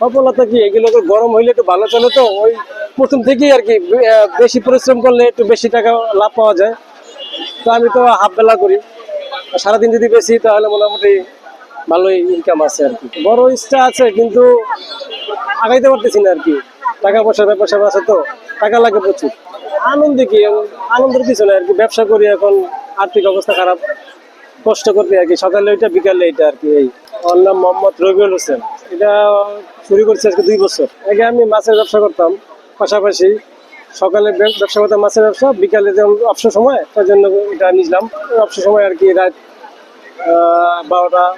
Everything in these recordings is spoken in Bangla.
সফলতা কি? এগুলোকে গরম হইলে একটু ভালো চলে তো? ওই প্রথম থেকেই আর কি বেশি পরিশ্রম করলে একটু বেশি টাকা লাভ পাওয়া যায়। তো আমি তো হাফ বেলা করি। সারাদিন যদি বেশি, তাহলে মোটামুটি ভালোই ইনকাম আছে আর কি। বড় ইচ্ছা আছে, কিন্তু আগাইতে পারতেছি না আর কি। টাকা পয়সা স্যাপার আছে তো? টাকা লাগে প্রচুর। আনন্দ কি? আনন্দের কিছু না আর কি। ব্যবসা করি এখন, আর্থিক অবস্থা খারাপ। কষ্ট করতে আর কি সকালে ওইটা, বিকালে এটা আর কি, এই। নাম মোহাম্মদ রবিউল হোসেন। এটা শুরু করছি আজকে দুই বছর। আগে আমি মাছের ব্যবসা করতাম, পাশাপাশি সকালে ব্যবসা করতাম মাছের ব্যবসা, বিকালে যেমন অবসর সময়, তার জন্য এটা নিলাম অবসর সময় আর কি রাত বারোটা,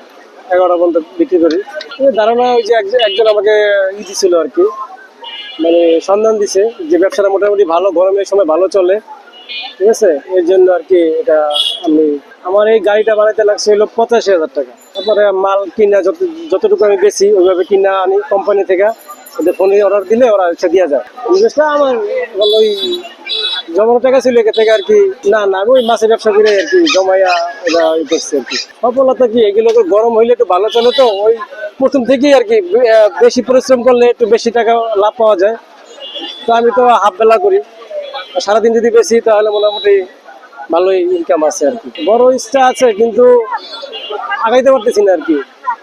এগারোটা পর্যন্ত বিক্রি করি। ধারণা ওই যে একজন- আমাকে ই দিছিল আর কি। মানে সন্ধান দিছে যে ব্যবসাটা মোটামুটি ভালো গরমের সময় ভালো চলে। ঠিক আছে? এর জন্য আর কি এটা আমি আমার এই গাড়িটা বানাইতে লাগছে হলো পঁচাশি হাজার টাকা। তারপরে মাল কিনা যত যতটুকু আমি বেশি, ওইভাবে কিনা আনি কোম্পানি থেকে। ওদের ফোনে অর্ডার দিলে ওরা হচ্ছে দেওয়া যায়। ইনভেস্টটা আমার ওই জমানো টাকা ছিল এখান থেকে আর কি। না না ওই মাছের ব্যবসা করে আর কি জমাইয়া এটা ই করছি আর কি। সফলতা কি? এগুলোকে গরম হইলে একটু ভালো চলে তো? ওই প্রথম থেকেই আর কি বেশি পরিশ্রম করলে একটু বেশি টাকা লাভ পাওয়া যায়। তো আমি তো হাফ বেলা করি। সারাদিন যদি বেশি, তাহলে মোটামুটি ভালোই ইনকাম আছে আর কি। বড় ইচ্ছা আছে, কিন্তু আগাইতে পারতেছি না আর কি।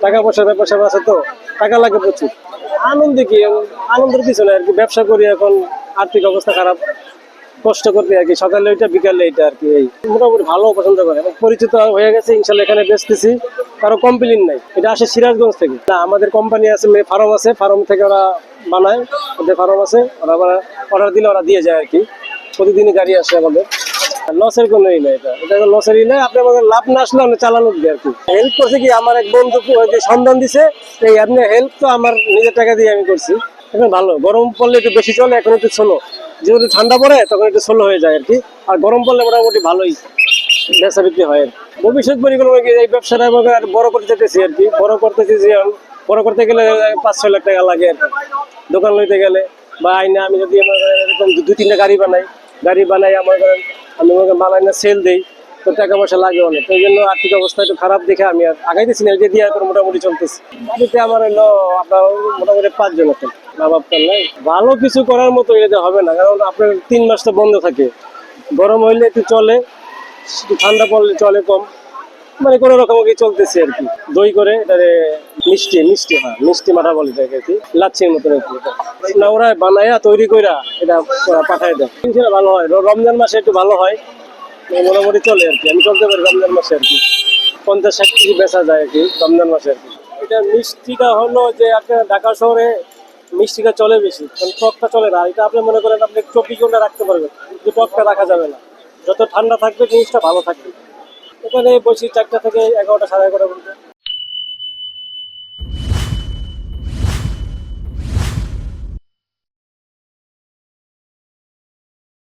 টাকা পয়সা স্যাপার আছে তো, টাকা লাগে প্রচুর। আনন্দ কি আনন্দের কিছু না আর কি। ব্যবসা করি এখন, আর্থিক অবস্থা খারাপ। কষ্ট করতে আর কি সকালে ওইটা, বিকালে এটা আর কি, এই। মোটামুটি ভালো পছন্দ করে। পরিচিত হয়ে গেছে, ইনশাল্লাহ এখানে বেচতেছি। কারও কমপ্লেন নাই। এটা আসে সিরাজগঞ্জ থেকে। না, আমাদের কোম্পানি আছে ফার্ম আছে। ফার্ম থেকে ওরা বানায়, ওদের ফার্ম আছে। ওরা অর্ডার দিলে ওরা দিয়ে যায় আর কি। প্রতিদিনই গাড়ি আসে আমাদের। লসের কোনো ই নাই এটা। এটা লসের ই নাই। আপনি আমাদের লাভ না আসলে আপনি চালানো দিয়ে আর কি। হেল্প করছে কি? আমার এক বন্ধু যে সন্ধান দিছে, এই আপনি হেল্প তো আমার নিজের টাকা দিয়ে আমি করছি। এখন ভালো। গরম পড়লে একটু বেশি চলে, এখন একটু ছোলো যেহেতু ঠান্ডা পড়ে, তখন একটু ছোলো হয়ে যায় আর কি। আর গরম পড়লে মোটামুটি ভালোই বেচা বিক্রি হয়। ভবিষ্যৎ পরিকল্পনা কি? এই ব্যবসাটা আমাকে আর বড় করতে চাইতেছি আর কি। বড় করতেছি যে আমি বড় করতে গেলে পাঁচ ছয় লাখ টাকা লাগে আর কি। দোকান লইতে গেলে। বা আইনা আমি যদি এরকম দু তিনটা গাড়ি বানাই গাড়ি বানাই, আমার আমি আমাকে বানাই না সেল দিই, তো টাকা পয়সা লাগে অনেক। এই জন্য আর্থিক অবস্থা একটু খারাপ দেখে আমি আর আগাইতেছি না যে দিয়ে মোটামুটি চলতেছি। বাড়িতে আমার হলো আপনার মোটামুটি পাঁচজন আছেন মা বাপ নাই? ভালো কিছু করার মতো এটা হবে না, কারণ আপনার তিন মাস তো বন্ধ থাকে। গরম হইলে একটু চলে ঠান্ডা পড়লে চলে কম। মানে কোনো রকম কি চলতেছে আর কি। দই করে এটারে মিষ্টি মিষ্টি হয় মিষ্টি মাথা বলে এটাকে আর কি, লাচ্ছির মতন। না, ওরা বানায়া তৈরি কইরা এটা পাঠায় দেয়। ইনশাল্লাহ ভালো হয়। রমজান মাসে একটু ভালো হয়। মোটামুটি চলে আর কি। আমি চলতে পারি রমজান মাসে আর কি। পঞ্চাশ ষাট কেজি বেচা যায় আর কি রমজান মাসে আর কি। এটা মিষ্টিটা হলো যে আপনার ঢাকা শহরে মিষ্টিটা চলে বেশি, কারণ টকটা চলে না। এটা আপনি মনে করেন আপনি চব্বিশ ঘণ্টা রাখতে পারবেন, কিন্তু টকটা রাখা যাবে না। যত ঠান্ডা থাকবে জিনিসটা ভালো থাকবে। এখানে বসি চারটা থেকে এগারোটা সাড়ে এগারোটা পর্যন্ত